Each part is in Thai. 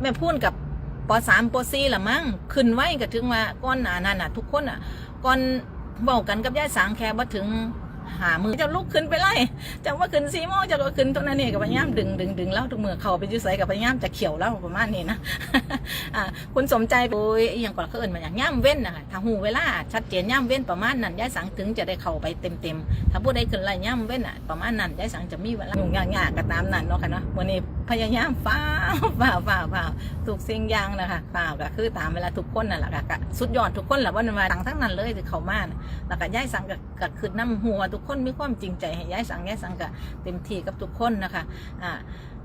แม่พูดกับปสามปสี่ละมั้งขึ้นไว้ก็ถึงว่าก้อนหนานั่นน่ะ ทุกคนอะก่อนเบากันกับยายสางแค่ว่าถึงหามือจะลุกขึ้นไปไล่จะว่าขึ้นซีโมงจะก็ขึ้นเท่านั้นนี่กับพยายามดึงดึงดึงเล่าทุกมือเขาไปยืดใส่กับพยายามจะเขียวเล่าประมาณนี้นะคุณสมใจโอ้ยอย่างก่อนเขาเอินมาอย่างย่ำเว้นนะคะถ้าหูเวลาชัดเจนย่ำเว้นประมาณนั้นยายสังถึงจะได้เข้าไปเต็มเต็มถ้าผู้ใดขึ้นไล่ย่ำเว้นอะประมาณนั้นยายสังจะมีเวลายุ่งยากๆก็ตามนั้นเนาะค่ะเนาะวันนี้ พยายามฟ้าฝ่าฝ่าฝ่าถูกสิ่งอย่างนะคะฝ่าก็คือตามเวลาทุกคนนั่นแหละก็สุดยอดทุกคนแหละว่ามันมาทั้งทั้งนั้นเลยที่เขามาน่ะแล้วก็ยายสังก็ก็คือน้ำหัว ทุกคนมีความจริงใจให้ยายสังยายสังก็เต็มที่กับทุกคนนะคะอ่า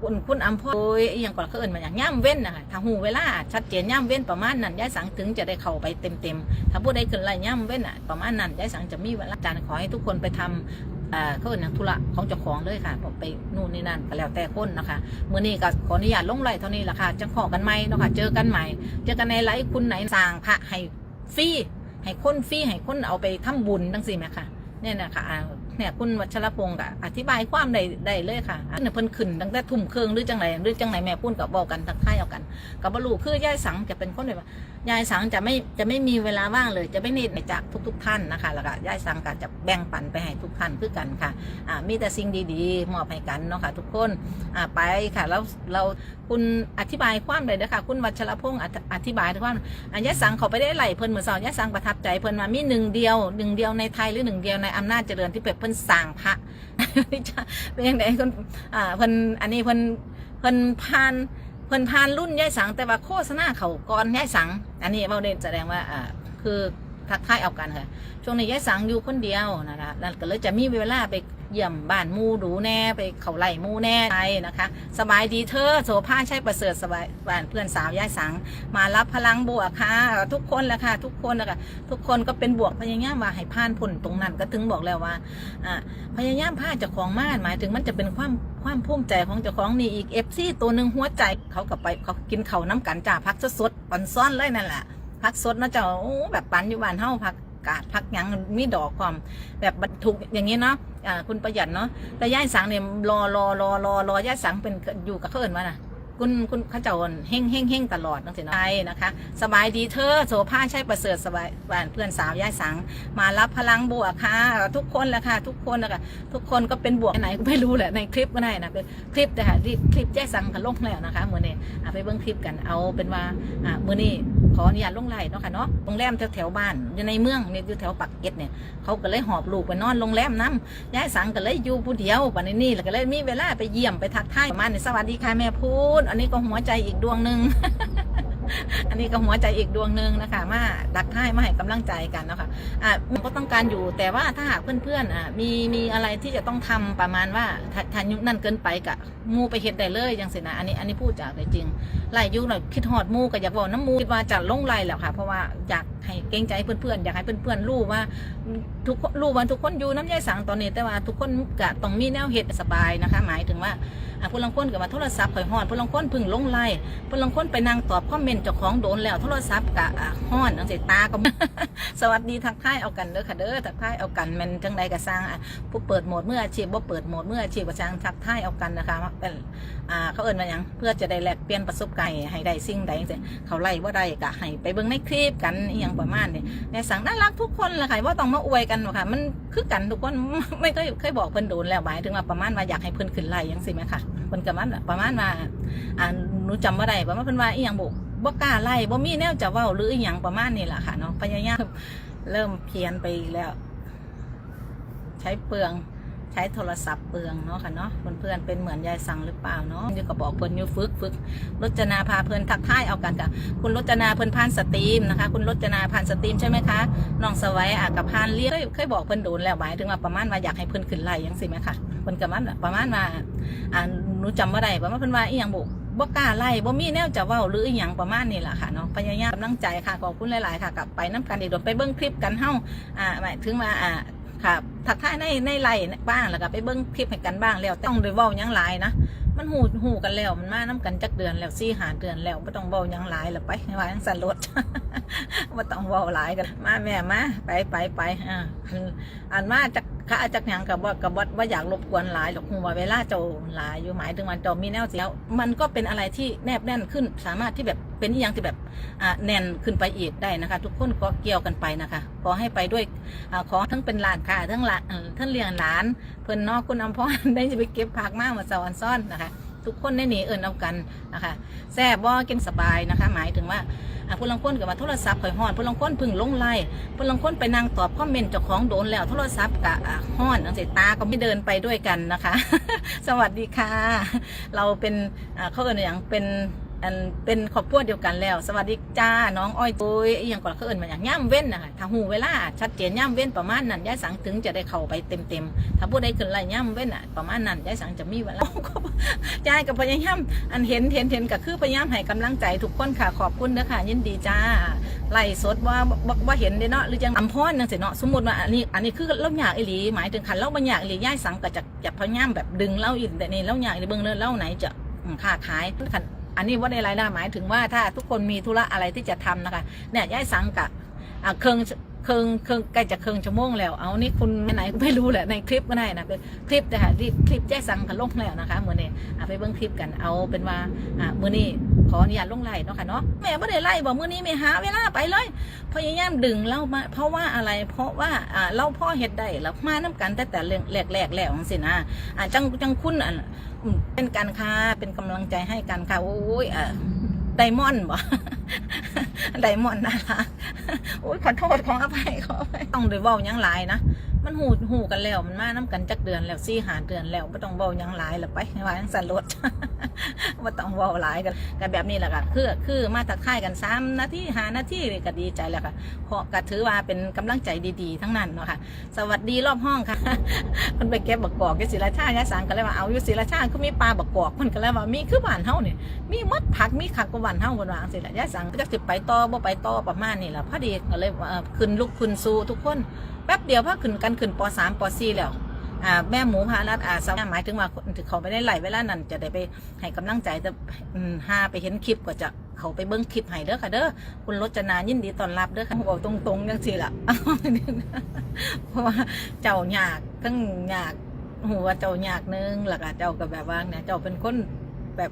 คุณคุณอัมพโอ้ยอย่างก่อนเขาเอินมาอย่างย่ำเว้นนะคะถ้าหูเวลาชัดเจนย่ำเว้นประมาณนั้นยายสังถึงจะได้เข้าไปเต็มเต็มถ้าผู้ใดขึ้นไล่ย่ำเว้นอะประมาณนั้นยายสังจะมีเวลาอาจารย์ขอให้ทุกคนไปทำ เออเขาเอินอย่างธุระของเจ้าของเลยค่ะผมไปนู่นนี่นั่นก็แล้วแต่คนนะคะมื่อนี้ก็ขออนุญาตลงไล่เท่านี้แหละค่ะจะขอกันไหมเนาะค่ะเจอกันใหม่ เจอกันในไลฟ์คุณไหนสร้างพระให้ฟรีให้คนฟรีให้คนเอาไปทำบุญทั้งสี่ไหมค่ะเนี่ยนะคะเนี่ยคุณวัชรพงศ์ก็อธิบายความได้ได้เลยค่ะอันนี้เพิ่นขึ้นตั้งแต่ทุ่มเครื่องหรือจังไรหรือจังไรแม่พูดกับบอกกันทักทายเอากันกับบลูคือยายสังจะเป็นคนแบบ ยายสังจะไม่จะไม่มีเวลาว่างเลย จะไม่เนิดจากทุก ๆ ท่านนะคะแล้วก็ยายสังก็จะแบ่งปันไปให้ทุกท่านคือกันค่ะอ่ามีแต่สิ่งดีๆมอบให้กันเนาะค่ะทุกคนอ่าไปค่ะแล้วเราคุณอธิบายความเลยนะคะคุณวัชรพงศ์อธิบายความอันยะสังเขาไปได้ไหลเพิ่นเหมือนสอนยะสังประทับใจเพิ่นมามีหนึ่งเดียวหนึ่งเดียวในไทยหรือหนึ่งเดียวในอำนาจเจริญที่เพิ่นสร้างพระเป็นยังไงคนอ่าเพิ่นอันนี้เพิ่นเพิ่นผ่าน พิ่นผ่านรุ่นยายสังแต่ว่าโฆษณาเขาก่อนยายสัง อันนี้เราเดนแสดงว่าอ่าคือ ทักทายเอากันค่ะ ช่วงนี้ยายสังอยู่คนเดียวนะคะแล้วก็เลยจะมีเวลาไปเยี่ยมบ้านมูดูแน่ไปเขาไล่มูแน่ไปนะคะ สบายดีเธอโสภาใช่ประเสริฐสบายบ้านเพื่อนสาวยายสัง มารับพลังบวกค่ะ ทุกคนแหละค่ะ ทุกคนแหละค่ะทุกคนก็เป็นบวกพยายามว่าให้ผ่านผลตรงนั้นก็ถึงบอกแล้วว่าพยายามพาเจ้าของม่านหมายถึงมันจะเป็นความความภูมิใจของเจ้าของนี่อีกเอฟซีตัวหนึ่งหัวใจเขากับไปเขากินเขาน้ำกันจ่าพักสดๆปนซ้อนเลยนั่นแหละ พักสดเนาะเจ้าแบบปันอยู่บ้านเฮาพักกาดพักหยังมีดอกความแบบบรรทุกอย่างนี้เนาะอ่าคุณประหยัดเนาะแต่ย่ายสังเนี่ยรอรอรอรอรอย่ายสังเป็นอยู่กับเขาเอินว่าน่ะคุณคุณข้าเจ้าเฮงเฮงเฮงตลอดตั้งแต่น้อยนะคะ สบายดีเธอโสภาใช่ประเสริฐสบายบ้านเพื่อนสาวยายสัง มารับพลังบวกค่ะ ทุกคนแหละค่ะ ทุกคนนะคะทุกคนก็เป็นบวกไหนก็ไม่รู้แหละในคลิปก็ได้นะเป็นคลิปนะคะคลิปยายสังกันลงแล้วนะคะมือนี้อะไปเบิ้งคลิปกันเอาเป็นว่าอะมือนี้ ขออนุญาตลงไล่เนาะค่ะเนาะโรงแรมแถวแถวๆบ้านอยู่ในเมืองเนี่ยอยู่แถวปักเก็ตเนี่ยเขาก็เลยหอบลูกไปนอนโรงแรมน้ำยายสังก็เลยอยู่ผู้เดียวปันนี่แล้วก็เลยมีเวลาไปเยี่ยมไปทักทายประมาณนี้สวัสดีค่ะแม่พูดอันนี้ก็หัวใจอีกดวงหนึ่ง อันนี้ก็หัวใจอีกดวงหนึ่งนะคะ มาดักทายมาให้กำลังใจกันนะคะอะมันก็ต้องการอยู่แต่ว่าถ้าหากเพื่อนๆอะมีมีอะไรที่จะต้องทำประมาณว่าทานยุนั่นเกินไปกะมูไปเห็ดได้เลยยังเสนะอันนี้อันนี้พูดจากใจจริงไล่ยุหน่อยคิดหอดมูก็อยากบอกน้ำมูคิดว่าจะลงไล่แล้วค่ะ เพราะว่าอยาก ให้เกรงใจเพื่อนๆอยากให้เพื่อนๆรู้ว่าทุกรู้ว่าทุกคนอยู่น้ำยายสังตอนนี้ แต่ว่าทุกคนกะต้องมีแนวเหตุสบายนะคะ หมายถึงว่าผู้ลังคนกับว่าโทรศัพท์ข่อยฮอดผู้ลังคนพึ่งลงไล่ผู้ลังคนไปนั่งตอบคอมเมนต์เจ้าของโดนแล้วโทรศัพท์กะอะฮอดจังสิตาก็สวัสดีทักทายเอากันเด้อค่ะเด้อทักทายเอากันมันจังใดก็สร้างผู้เปิดโหมดเมื่ออาชีพบ่เปิดโหมดเมื่ออาชีพก็สร้างทักทายเอากันนะคะเป็นอ่าเขาเอิ้นว่าหยังเพื่อจะได้แลกเปลี่ยนประสบการณ์ให้ได้สิ่งใดเขาไล่ว่าได้ก็ให้ไปเบิ่งในคลิปกันอหยังประมาณนี้แม่สังน่ารักทุกคนเลยค่ะว่าต้องมาอวยกันหรอกค่ะมันคือกันทุกคนไม่เคยเคยบอกเพิ่นโดนแล้วหมายถึงว่าประมาณว่าอยากให้เพิ่นขึ้นไล่ยังสิไหมค่ะเพิ่นกับมันประมาณว่าอ่าหนูจำว่าได้ประมาณเพิ่นว่าอีหยังบอกบ่กล้าไล่บ่มีแนวจะเว้าหรืออีหยังประมาณนี้แหละค่ะเนาะพยายามเริ่มเพี้ยนไปแล้ว ใช้เปลือง ใช้โทรศัพท์เปลืองเนาะค่ะเนาะเพื่อนๆเป็นเหมือนยายสั่งหรือเปล่าเนาะอยู่ก็บอกเพิ่อนอยู่ฝึกฝึกรจนาพาเพิ่อนทักทายเอากันกับคุณรจนาเพิ่อนพานสตรีมนะคะ คุณรจนาพานสตรีมใช่ไหมคะน้องสวัยอะกับพานเลี้ยเคยเคยบอกเพิ่อนโดนแล้วหมายถึงว่าประมาณว่าอยากให้เพิ่อนขึ้นไล่ยังสิไหมคะเพิ่นกับมันประมาณว่าอ่าหนูจำว่าได้ประมาณเพิ่อนว่าอีหยังบุบ่กล้าไล่บ่มีแนวจะเว้าหรืออีหยังประมาณนี้แหละค่ะเนาะพยายามกำลังใจค่ะขอบคุณหลาย ๆ ค่ะกลับไปน้ำกันอีกเดยวไปเบิ้งคลิปกันเฮ้าอ่าหมายถึงว่าอ่า ค่ะถักท้ายในในไล่บ้างแล้วก็ไปเบิ้งคลิปให้กันบ้างแล้วต้องโดยเว้ายังหลายนะมันหูหูกันแล้วมันมาน้ากันจักเดือนแล้วซี่หาเดือนแล้วไม่ต้องเบายังหลายแล้วไปว่ายังสันรถไม่ต้องเบาหลายกันมาแม่มาไปไปไปอ่าอันอันมาจาก ข้าอาจารย์ยังกับว่ากับว่าว่าอยากรบกวนหลายหรอกหัว่าเวลาเจ้าหลายอยู่หมายถึงวันเจ้ามีแนวเสียวมันก็เป็นอะไรที่แนบแน่นขึ้น สามารถที่แบบเป็นอย่างที่แบบแน่นขึ้นไปอีกได้นะคะ ทุกคนก็เกี่ยวกันไปนะคะขอให้ไปด้วยอขอทั้งเป็นหลานค่ะทั้งหลานทั้งเลี้ยงหลาน เพื่อนนอกคุณอำพรได้จะไปเก็บผักมากมาสวรรค์ซ่อนนะคะ ทุกคนในนีเอิญเอากันนะคะแซ่บบ่กินสบายนะคะ หมายถึงว่าผู้ลังคนกับว่าโทรศัพท์ข่อยฮ้อนผู้ลังคนพึ่งลงไล่ผู้ลังคนไปนั่งตอบคอมเมนต์เจ้าของโดนแล้ว โทรศัพท์กะอะฮ้อนอังสิตาก็ไม่เดินไปด้วยกันนะคะ สวัสดีค่ะ เราเป็นเขาเอิญอย่างเป็น อันเป็นครอบครัวเดียวกันแล้ว สวัสดีจ้าน้องอ้อยตุ้ยอหย่างก่อนเขาเอิญมาอย่างย่ำเว้นนะคะถ้าหูเวลาชัดเจนย่ำเว้นประมาณนั้นยายสังถึงจะได้เข้าไปเต็มๆถ้าผู้ใดขึ้นไล่ย่ำเว้นอะประมาณนั้นยายสังจะมีเวลายายกับพยายามอันเห็นเห็นเห็นก็คือพยายามให้กำลังใจทุกคนค่ะขอบคุณนะคะยินดีจ้าไล่สดว่าว่าเห็นเด้เนาะหรือยังอำพรนังสิเนาะสมมติว่าอันนี้อันนี้คือเล่าอยากอีหลีหมายถึงขันเล่าบางอย่างอีหลีย่ายสังก็จะจะพยายามแบบดึงเล่าอีกแต่นี่เล่าอยากอีหลีเบิ่งเนื้อเล่าไหนจะค้าขายขัน อันนี้ว่าในรายได้หมายถึงว่าถ้าทุกคนมีธุระอะไรที่จะทำนะคะ เนี่ยย้ายสังกะอ่าเครื่อง เครื่องเครื่องใกล้จะเครื่องชั่วโมงแล้ว เอานี่คุณไหนไม่รู้แหละในคลิปก็ได้นะเป็นคลิปนะคะที่คลิปย่ายสังกันลงแล้วนะคะเมื่อนี้เอาไปเบิ่งคลิปกันเอาเป็นว่าอ่ามื้อนี้ขออนุญาตลงไลน์เนาะค่ะเนาะแม่บ่ได้ไล่บอกมื้อนี้ไม่หาเวลาไปเลยพยายามดึงเล่ามาเพราะว่าอะไรเพราะว่าอ่าเราพ่อเฮ็ดได้แล้วมานํกันแต่แต่เรื่องแรกๆแล้วจังซี่นะอ่าจังจังคุณอะเป็นการค้าเป็นกำลังใจให้กันค่ะโอ้ยอ่าไดมอนด์บ่ไดมอนด์นะคะ โอ้ยขอโทษขออภัยขออภัยต้องได้เว้ายังหลายนะ มันหูหูกันแล้วมันมาน้ำกันจักเดือนแล้วซี่หาเดือนแล้วไม่ต้องเบายังหลายหรอไปว่าจังสันรถไม่ต้องเบาหลายกันกันแบบนี้แหละค่ะคือคือมาทักทายกันสามนาทีหานาที่ก็ดีใจแล้วค่ะเพราะก็ถือว่าเป็นกำลังใจดีๆ ทั้งนั้นเนาะค่ะ สวัสดีรอบห้องค่ะคนไปเก็บบักกอกที่ศิลาชายายสังก็เลยว่าเอาอยู่ศิลาชาคือมีปลาบักกอกคนก็เลยว่ามีคือบ้านเฮาเนี่ยมีมดผักมีขักกว่านเฮาคนวางสิละยายสังก็จะสิไปต่อบ่ไปต่อประมาณนี้แหละพอดีก็เลยว่าเอ่อขึ้นลุกขึ้นสู้ทุกคน แป๊บเดียวพอขึ้นกันขึ้นปสามปสี่แล้วอ่าแม่หมูพารัดอาสาหมายถึงว่าเขาไม่ได้ไหลเวลานั้นจะได้ไปให้กำลังใจแต่อืมหาไปเห็นคลิปก็จะเขาไปเบิ้งคลิปให้เด้อค่ะเด้อคุณรจนายินดีตอนรับเด้อค่ะบอกตรงๆจังสิล่ะเพราะว่าเจ้าอยากทั้งอยากหัวเจ้าอยากนึงหลักเจ้าก็แบบว่าเนี่ยเจ้าเป็นคนแบบ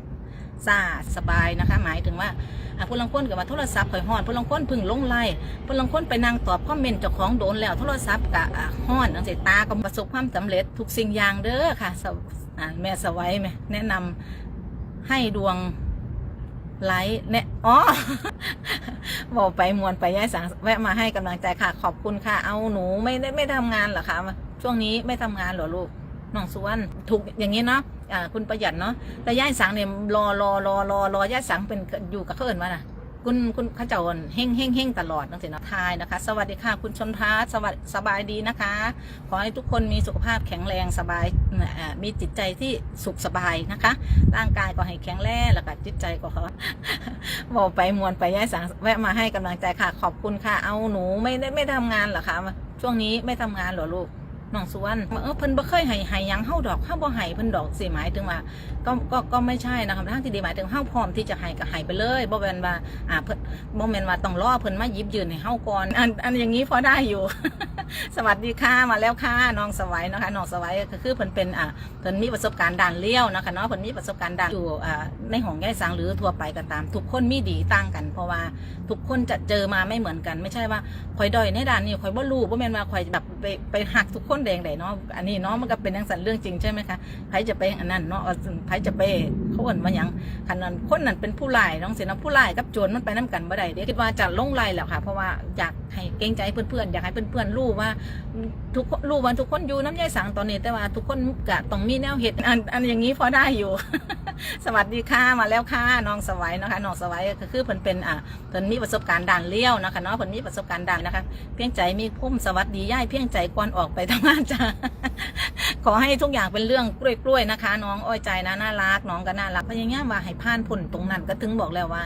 ซาสบายนะคะ หมายถึงว่าผู้ลังคนกับว่าโทรศัพท์ข่อยฮ้อนผู้ลังคนพึ่งลงไล่พลังคนไปนั่งตอบคอมเมนต์เจ้าของโดนแล้วโทรศัพท์กะอะห้อนจังสิตาก็ประสบความสำเร็จทุกสิ่งอย่างเด้อค่ะแม่สวัยแม่แนะนำให้ดวงไลท์เนี่ยอ๋อบอกไปมวนไปย่ายสังแวะมาให้กำลังใจค่ะ ขอบคุณค่ะ เอาหนูไม่ได้ไม่ทำงานเหรอคะช่วงนี้ไม่ทำงานเหรอลูกน้องสุวรรณถูกอย่างนี้เนาะ คุณประหยัดเนาะแต่ย่ายสังเนี่ยรอรอรอรอรอย่ายสังเป็นอยู่กับเขาเอินว่าน่ะคุณคุณข้าเจ้าเฮ่งเฮ่งเฮ่งตลอดนังสินะทายนะคะ สวัสดีค่ะ คุณชนพัฒน์สวัสดสบายดีนะคะ ขอให้ทุกคนมีสุขภาพแข็งแรงสบายมีจิตใจที่สุขสบายนะคะ ร่างกายก็ให้แข็งแรงแล้วก็จิตใจก็ขาบอกไปมวนไปย่ายสังแวะมาให้กำลังใจค่ะ ขอบคุณค่ะ เอาหนูไม่ได้ไม่ทำงานเหรอคะช่วงนี้ไม่ทำงานเหรอลูก น้องสุวรรณเออเพิ่นบ่เคยให้ให้ยังเฮาดอกเฮาบ่ให้เพิ่นดอกสิหมายถึงว่าก็ก็ก็ไม่ใช่นะครับทางที่ดีหมายถึงเฮาพร้อมที่จะให้ก็ให้ไปเลยบ่แม่นว่าอ่าเพิ่นบ่แม่นว่าต้องรอเพิ่นมาหยิบยืนให้เฮาก่อนอันอันอย่างนี้พอได้อยู่ สวัสดีค่ะมาแล้วค่ะน้องสวัยนะคะน้องสวัยก็คือเพิ่นเป็นอ่าเพิ่นมีประสบการณ์ด้านเลี้ยวนะคะเนาะเพิ่นมีประสบการณ์ด้านอยู่อ่าในห้องย่ายสังหรือทั่วไปก็ตาม ทุกคนมีดีต่างกัน เพราะว่าทุกคนจะเจอมาไม่เหมือนกัน ไม่ใช่ว่าข่อยด้อยในด้านนี้ข่อยบ่รู้บ่แม่นว่าข่อยแบบ ไปไปหักทุกคนแดงใดเนาะอันนี้เนาะมันก็เป็นจังซั่นเรื่องจริงใช่ไหมคะไผจะไปอันนั้นเนาะไผจะไปเขาอิ้นว่าหยังคันนั้นคนนั้นเป็นผู้ร้ายน้องเสินะผู้ร้ายกับโจรมันไปนํกันบ่ได้เด้คิดว่าจะลงไล่แล้วค่ะ เพราะว่าอยากให้เกรงใจเพื่อนๆอยากให้เพื่อนๆรู้ว่าทุกรู้ว่าทุกคนอยู่น้ำยายสังตอนนี้ แต่ว่าทุกคนกะต้องมีแนวเหตุอันอันอย่างนี้พอได้อยู่ สวัสดีค่ะมาแล้วค่ะน้องสวัยนะคะน้องสวัยก็คือเพิ่นเป็นอ่าเพิ่นมีประสบการณ์ด่านเลี้ยวนะคะเนาะเพิ่นมีประสบการณ์ด่านนะคะ เพียงใจมีพุ่มสวัสดีย่ายเพียงใจก่อนออกไปทำงานจ้าขอให้ทุกอย่างเป็นเรื่องกล้วยๆนะคะ น้องอ้อยใจนะน่ารักน้องก็น่ารักพยายามว่าให้ผ่านพ้นตรงนั้นก็ถึงบอกแล้วว่า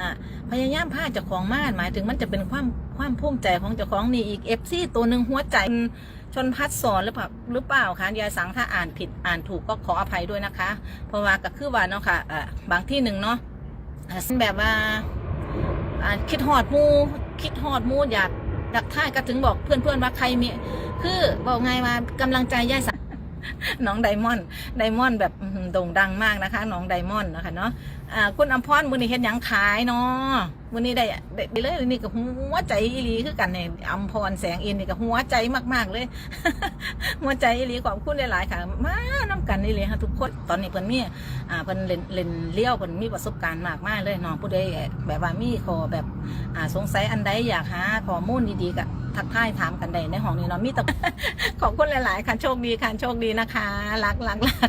อ่าพยายามพาเจ้าของมาหมายถึงมันจะเป็นความความภูมิใจของเจ้าของนี่อีกเอฟซีตัวหนึ่งหัวใจ ชนพัดสอนหรือเปล่าหรือเปล่าคะยายสังถ้าอ่านผิดอ่านถูกก็ขออภัยด้วยนะคะ เพราะว่าก็คือว่าเนาะค่ะอ่าบางที่หนึ่งเนาะแบบว่าคิดหอดมูคิดหอดมูอยากอยากท่ายก็ถึงบอกเพื่อนๆว่าใครมีคือบอกไงว่ากำลังใจยายสางน้องไดมอนด์ไดมอนด์แบบโด่งดังมากนะคะ น้องไดมอนด์นะคะเนาะ อ่าคุณอำพรมือนี้เฮ็ดหยังขายเนาะมือนี้ได้ได้ได้เลยนี่ก็หัวใจอีหลีคือกันเนี่ยอำพรแสงอินนี่ก็หัวใจมากๆเลย หัวใจอีหลีขอบคุณหลายๆค่ะ มาน้ำกันอีหลีค่ะทุกคนตอนนี้เพิ่นมีอ่าเพิ่นเล่นเล่นเลี้ยวเพิ่นมีประสบการณ์มากมากเลยน้องผู้ใดแบบว่ามีขอแบบอ่าสงสัยอันใดอยากหาข้อมูลดีๆก็ทักทายถามกันได้ในห้องนี้เนาะมีแต่ขอบคุณหลาย ๆ ค่ะโชคดีค่ะโชคดีนะคะรักรักรัก